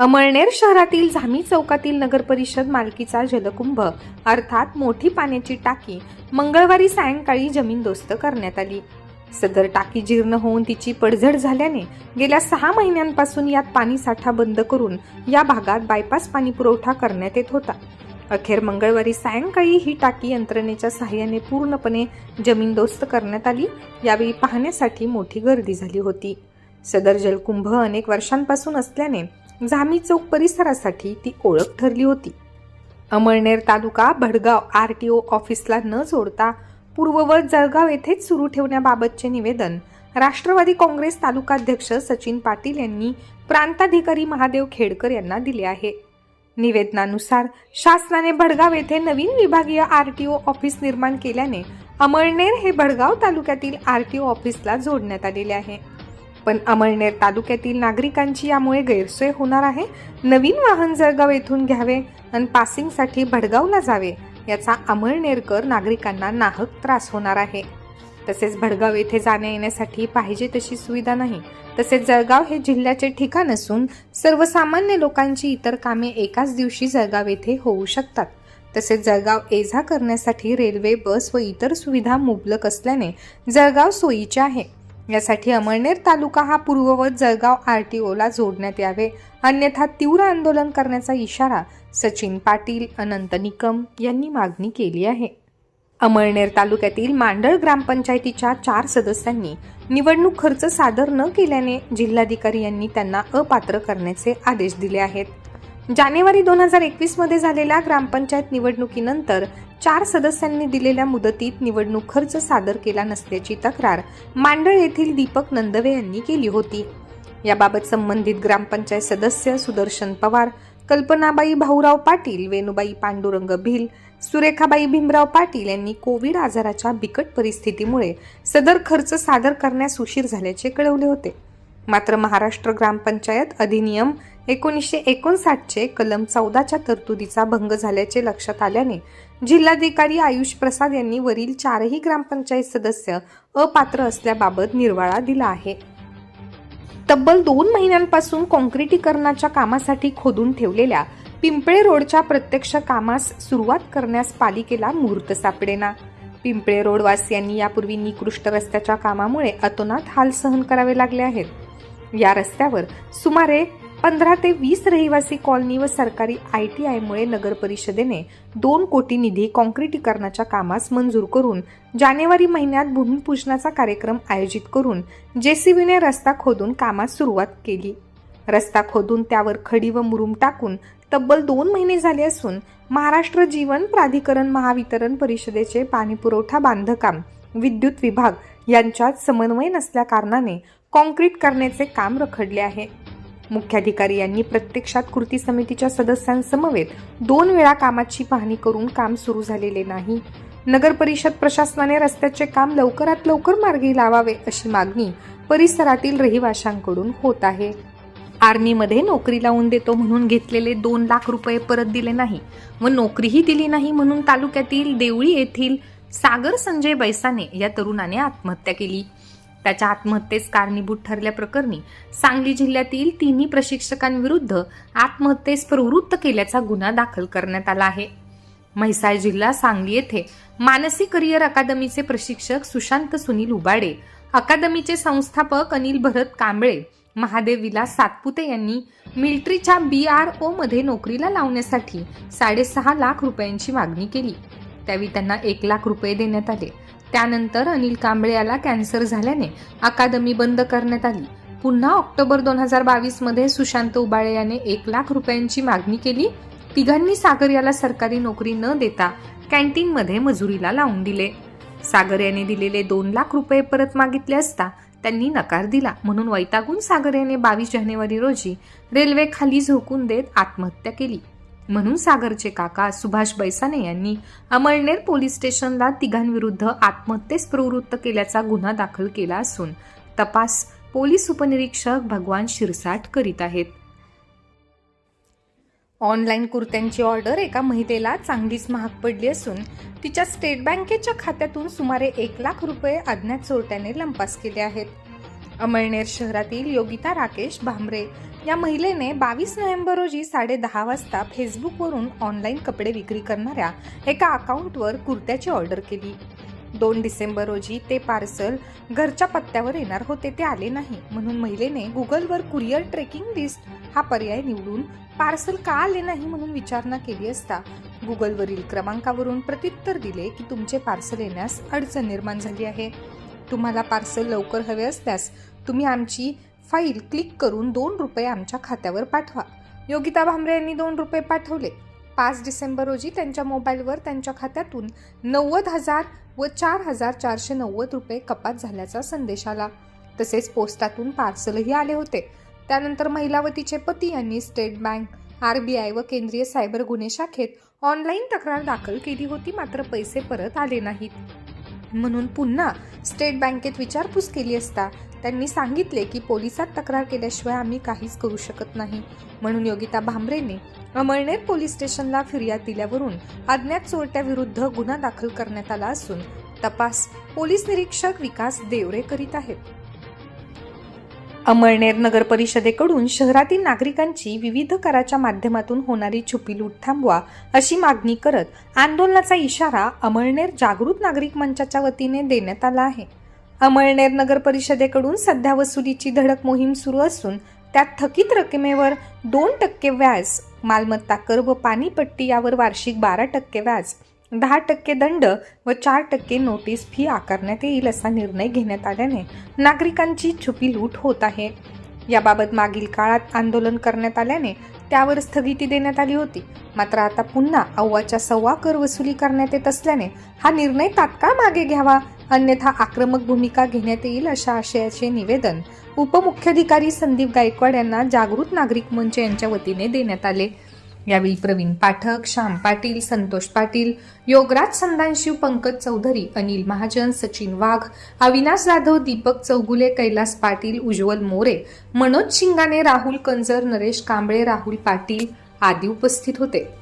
अमळनेर शहरातील झामी चौकातील नगरपरिषद मालकीचा जलकुंभ अर्थात मोठी पाण्याची टाकी मंगळवारी सायंकाळी जमीनदोस्त करण्यात आली. सदर टाकी जीर्ण होऊन तिची पडझड झाल्याने गेल्या सहा महिन्यांपासून यात पाणी साठा बंद करून या भागात बायपास पाणी पुरवठा करण्यात येत होता. अखेर मंगळवारी सायंकाळी ही टाकी यंत्रणेच्या सहाय्याने पूर्णपणे जमीनदोस्त करण्यात आली. यावेळी पाहण्यासाठी मोठी गर्दी झाली होती. सदर जलकुंभ अनेक वर्षांपासून असल्याने जामी चौक परिसरासाठी ती ओळख ठरली होती. Amalner taluka Bhadgaon R T O ऑफिसला न जोडता पूर्ववत जळगाव येथेच सुरू ठेवण्याबाबतचे निवेदन राष्ट्रवादी काँग्रेस तालुकाध्यक्ष सचिन पाटील यांनी प्रांताधिकारी महादेव खेडकर यांना दिले आहे. निवेदनानुसार शासनाने भडगाव येथे नवीन विभागीय आर टी ओ ऑफिस निर्माण केल्याने अमळनेर हे भडगाव तालुक्यातील आर टी ओ ऑफिसला जोडण्यात आलेले आहे. पण अमळनेर तालुक्यातील नागरिकांची यामुळे गैरसोय होणार आहे. नवीन वाहन जळगाव येथून घ्यावे आणि पासिंगसाठी भडगावला जावे याचा अमळनेरकर नागरिकांना नाहक त्रास होणार आहे. तसेच भडगाव येथे जाण्या येण्यासाठी पाहिजे तशी सुविधा नाही. तसेच जळगाव हे जिल्ह्याचे ठिकाण असून सर्वसामान्य लोकांची इतर कामे एकाच दिवशी जळगाव येथे होऊ शकतात. तसेच जळगाव एझा करण्यासाठी रेल्वे बस व इतर सुविधा मुबलक असल्याने जळगाव सोयीचे आहे. यासाठी अमळनेर तालुका हा पूर्ववत जळगाव आर टी ओला जोडण्यात यावे. अन्यथा तीव्र आंदोलन करण्याचा इशारा सचिन पाटील अनंत निकम यांनी मागणी केली आहे. अमळनेर तालुक्यातील मांडळ ग्रामपंचायतीच्या चार सदस्यांनी निवडणूक खर्च सादर न केल्याने जिल्हाधिकारी यांनी त्यांना अपात्र करण्याचे आदेश दिले आहेत. जानेवारी दोन हजार एकवीसमध्ये झालेल्या ग्रामपंचायत निवडणुकीनंतर चार सदस्यांनी दिलेल्या मुदतीत निवडणूक खर्च सादर केला नसल्याची तक्रार मांडळ येथील दीपक नंदवे यांनी केली होती. याबाबत संबंधित ग्रामपंचायत सदस्य सुदर्शन पवार कल्पनाबाई भाऊराव पाटील वेणुबाई पांडुरंग भिल सुरेखाबाई भीमराव पाटील यांनी कोविड आजाराच्या बिकट परिस्थितीमुळे सदर खर्च सादर करण्यास उशीर झाल्याचे कळवले होते. मात्र महाराष्ट्र ग्रामपंचायत अधिनियम एकोणीसशे एकोणसाठचे कलम चौदाच्या तरतुदीचा भंग झाल्याचे लक्षात आल्याने जिल्हाधिकारी आयुष प्रसाद यांनी वरील चारही ग्रामपंचायत सदस्य अपात्र असल्याबाबत निर्वाळा दिला आहे. तब्बल दोन महिन्यांपासून काँक्रिटीकरणाच्या कामासाठी खोदून ठेवलेल्या पिंपळे रोडच्या प्रत्यक्ष कामास सुरुवात करण्यास पालिकेला मुहूर्त सापडेना. पिंपळे रोडवासियांनी यापूर्वी निकृष्ट रस्त्याच्या कामामुळे अतोनात हाल सहन करावे लागले आहेत. या रस्त्यावर सुमारे पंधरा ते वीस रहिवासी कॉलनी व सरकारी आय टी आयमुळे नगर परिषदेने दोन कोटी निधी कॉन्क्रिटीकरणाच्या कामास मंजूर करून जानेवारी महिन्यात भूमिपूजनाचा कार्यक्रम आयोजित करून जेसीबीने रस्ता खोदून कामास सुरुवात केली. रस्ता खोदून त्यावर खडी व मुरुम टाकून तब्बल दोन महिने झाले असून महाराष्ट्र जीवन प्राधिकरण महावितरण परिषदेचे पाणीपुरवठा बांधकाम विद्युत विभाग यांच्यात समन्वय नसल्या कारणाने कॉन्क्रीट करण्याचे काम रखडले आहे. मुख्याधिकारी यांनी प्रत्यक्षात कृती समितीच्या सदस्यांसमवेत दोन वेळा कामाची पाहणी करून काम सुरू झालेले नाही. नगर परिषद प्रशासनाने रस्त्याचे काम लवकरात लवकर मार्गी लावावे अशी मागणी परिसरातील रहिवाशांकडून होत आहे. आर्मीमध्ये नोकरी लावून देतो म्हणून घेतलेले दोन लाख रुपये परत दिले नाही व नोकरीही दिली नाही म्हणून तालुक्यातील देवळी येथील सागर संजय बैसाने या तरुणाने आत्महत्या केली. त्याच्या आत्महत्येस कारणीभूत ठरल्याप्रकरणी सांगली जिल्ह्यातील तिन्ही प्रशिक्षकांविरुद्ध आत्महत्येस प्रवृत्त केल्याचा गुन्हा दाखल करण्यात आला आहे. म्हैसाळ जिल्हा सांगली येथे मानसी करिअर अकादमीचे प्रशिक्षक सुशांत सुनील उबाडे अकादमीचे संस्थापक अनिल भरत कांबळे महादेव विलास सातपुते यांनी मिलिटरीच्या बी आर ओ मध्ये नोकरीला लावण्यासाठी साडेसहा लाख रुपयांची मागणी केली. त्यावेळी त्यांना एक लाख रुपये देण्यात आले. त्यानंतर अनिल कांबळे याला कॅन्सर झाल्याने अकादमी बंद करण्यात आली. पुन्हा ऑक्टोबर दोन हजार बावीसमध्ये सुशांत उबाळे याने एक लाख रुपयांची मागणी केली. तिघांनी सागर याला सरकारी नोकरी न देता कॅन्टीनमध्ये मजुरीला लावून दिले. सागर याने दिलेले दोन लाख रुपये परत मागितले असता त्यांनी नकार दिला. म्हणून वैतागून सागर याने बावीस जानेवारी रोजी रेल्वे खाली झोकून देत आत्महत्या केली. म्हणून सागरचे काका सुभाष बैसाने यांनी अमळनेर पोलीस स्टेशनला तिघांविरुद्ध आत्महत्येस प्रवृत्त केल्याचा गुन्हा दाखल केला असून तपास पोलीस उपनिरीक्षक भगवान शिरसाट करीत आहेत. ऑनलाईन कुर्त्यांची ऑर्डर एका महिलेला चांगलीच महाग पडली असून तिच्या स्टेट बँकेच्या खात्यातून सुमारे एक लाख रुपये अज्ञात चोरट्याने लंपास केले आहेत. अमळनेर शहरातील योगिता राकेश भांबरे या महिलेने बावीस नोव्हेंबर रोजी साडे दहा वाजता फेसबुकवरून ऑनलाईन कपडे विक्री करणाऱ्या एका अकाउंटवर कुर्त्याची ऑर्डर केली. दोन डिसेंबर रोजी ते पार्सल घरच्या पत्त्यावर येणार होते ते आले नाही म्हणून महिलेने गुगलवर कुरिअर ट्रेकिंग लिस्ट हा पर्याय निवडून पार्सल का आले नाही म्हणून विचारणा केली असता गुगलवरील क्रमांकावरून प्रत्युत्तर दिले की तुमचे पार्सल येण्यास अडचण निर्माण झाली आहे. तुम्हाला पार्सल लवकर हवे असल्यास तुम्ही आमची फाईल क्लिक करून दोन रुपये आमच्या खात्यावर पाठवा. योगिता भांबरे यांनी दोन रुपये पाठवले. पाच डिसेंबर रोजी त्यांच्या मोबाईलवर त्यांच्या खात्यातून नव्वद हजार व चार हजार चारशे नव्वद रुपये कपात झाल्याचा संदेश आला. तसेच पोस्टातून पार्सलही आले होते. त्यानंतर महिला व तिचे पती यांनी State Bank R B I व केंद्रीय सायबर गुन्हे शाखेत ऑनलाईन तक्रार दाखल केली होती मात्र पैसे परत आले नाहीत. म्हणून पुन्हा स्टेट बँकेत विचारपूस केली असता त्यांनी सांगितले की पोलिसात तक्रार केल्याशिवाय आम्ही काहीच करू शकत नाही. म्हणून योगिता भांबरेने अमळनेर पोलीस स्टेशनला फिर्याद दिल्यावरून अज्ञात चोरट्याविरुद्ध गुन्हा दाखल करण्यात आला असून तपास पोलीस निरीक्षक विकास देवरे करीत आहेत. अमळनेर नगर परिषदेकडून शहरातील नागरिकांची विविध कराच्या माध्यमातून होणारी छुपी लूट थांबवा अशी मागणी करत आंदोलनाचा इशारा अमळनेर जागृत नागरिक मंचाच्या वतीने देण्यात आला आहे. अमळनेर नगर परिषदेकडून सध्या वसुलीची धडक मोहीम सुरू असून त्यात थकीत रकमेवर दोन टक्के व्याज मालमत्ता कर व पाणीपट्टी यावर वार्षिक बारा टक्के व्याज दहा टक्के दंड व चार टक्के नोटीस फी आकारण्यात येईल असा निर्णय घेण्यात आल्याने नागरिकांची छुपी लूट होत आहे. याबाबत मागील काळात आंदोलन करण्यात आल्याने त्यावर स्थगिती देण्यात आली होती. मात्र आता पुन्हा अव्वाच्या सव्वा कर वसुली करण्यात येत असल्याने हा निर्णय तात्काळ मागे घ्यावा अन्यथा आक्रमक भूमिका घेण्यात येईल अशा आशयाचे निवेदन उपमुख्याधिकारी संदीप गायकवाड यांना जागृत नागरिक मंच यांच्या वतीने देण्यात आले. यावेळी प्रवीण पाठक श्याम पाटील संतोष पाटील योगराज संदानशिव पंकज चौधरी अनिल महाजन सचिन वाघ अविनाश जाधव दीपक चौगुले कैलास पाटील उज्ज्वल मोरे मनोज शिंगाने राहुल कंजर नरेश कांबळे राहुल पाटील आदी उपस्थित होते.